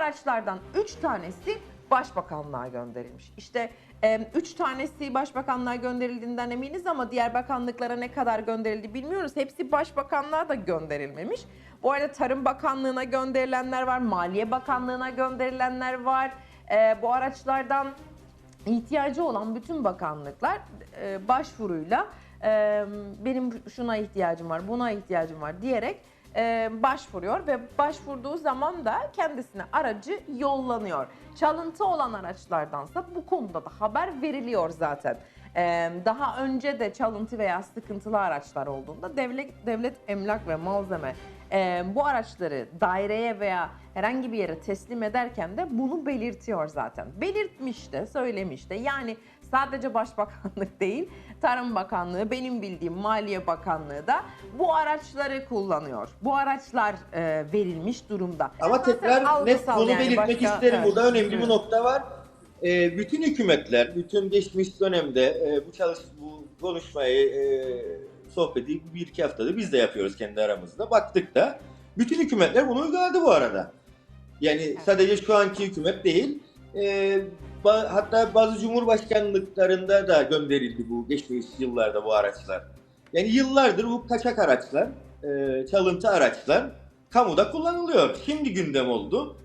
araçlardan 3 tanesi başbakanlığa gönderilmiş. İşte 3 tanesi başbakanlığa gönderildiğinden eminiz ama diğer bakanlıklara ne kadar gönderildi bilmiyoruz. Hepsi başbakanlığa da gönderilmemiş. Bu arada Tarım Bakanlığı'na gönderilenler var, Maliye Bakanlığı'na gönderilenler var. E, bu araçlardan ihtiyacı olan bütün bakanlıklar e, başvuruyla e, benim şuna ihtiyacım var, buna ihtiyacım var diyerek e, başvuruyor ve başvurduğu zaman da kendisine aracı yollanıyor. Çalıntı olan araçlardansa bu konuda da haber veriliyor zaten. E, daha önce de çalıntı veya sıkıntılı araçlar olduğunda devlet devlet emlak ve malzeme e, bu araçları daireye veya herhangi bir yere teslim ederken de bunu belirtiyor zaten. Belirtmiş de, söylemiş de. Yani sadece Başbakanlık değil, Tarım Bakanlığı, benim bildiğim Maliye Bakanlığı da bu araçları kullanıyor. Bu araçlar e, verilmiş durumda. Ama Zaten tekrar net bunu yani, belirtmek başka- isterim. evet. Burada önemli Evet. bir nokta var. Ee, bütün hükümetler, bütün geçmiş dönemde e, bu çalış bu konuşmayı, e, sohbeti bir iki haftada biz de yapıyoruz kendi aramızda. Baktık da bütün hükümetler bunu uyguladı bu arada. Yani sadece şu anki hükümet değil, e, ba- hatta bazı cumhurbaşkanlıklarında da gönderildi bu geçmiş yıllarda bu araçlar. Yani yıllardır bu kaçak araçlar, e, çalıntı araçlar kamuda kullanılıyor. Şimdi gündem oldu.